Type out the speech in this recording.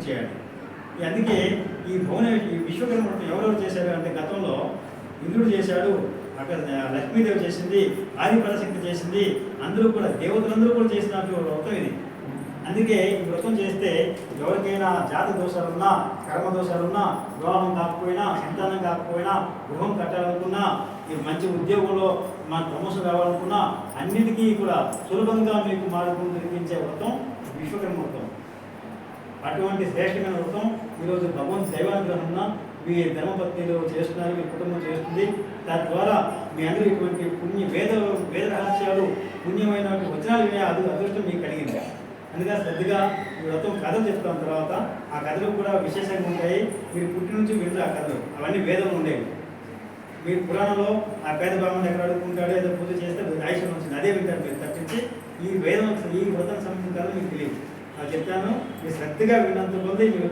పూర్తి చేయాలి అందుకే ఈ భువన ఈ విశ్వకర్మ వ్రతం ఎవరెవరు చేశారు అంటే గతంలో ఇంద్రుడు చేశాడు అక్కడ లక్ష్మీదేవి చేసింది ఆది పరశక్తి చేసింది అందరూ కూడా దేవతలందరూ కూడా చేసినట్టు వ్రతం ఇది. అందుకే ఈ వ్రతం చేస్తే ఎవరికైనా జాతి దోషాలున్నా కర్మ దోషాలున్నా వివాహం కాకపోయినా సంతానం కాకపోయినా గృహం కట్టాలనుకున్నా ఈ మంచి ఉద్యోగంలో మన ప్రమోషన్ కావాలనుకున్నా అన్నిటికీ కూడా సులభంగా మీకు మార్గం దొరికించే వ్రతం విశ్వకర్మ వ్రతం. అటువంటి శ్రేష్టమైన వ్రతం ఈరోజు భగవంతు దైవానుగ్రహం మీ ధర్మపత్నిలో చేస్తున్నారు మీ కుటుంబం చేస్తుంది. తద్వారా మీ అందరూ ఇటువంటి పుణ్య వేద వేద రహస్యాలు పుణ్యమైన వచనాలు వినే అది అదృష్టం మీకు కలిగింది. అందుకే శ్రద్ధగా వ్రతం కథ చెప్తాం తర్వాత. ఆ కథలు కూడా విశేషంగా ఉంటాయి. మీరు పుట్టి నుంచి వింటారు ఆ కథలు. అవన్నీ వేదం ఉండేవి. మీరు పురాణంలో ఆ పేద బ్రాహ్మణుడు ఎక్కడ అడుగుకుంటాడో ఏదో పూజ చేస్తే ఆయుషం వచ్చింది. అదే వింటారు మీరు తప్పించి. ఈ వేదం ఈ వ్రతం సంబంధించిన మీకు తెలియదు. చెప్పాను. చెప్తాను మీరు శ్రద్ధగా విన్నంత కొద్ది మీరు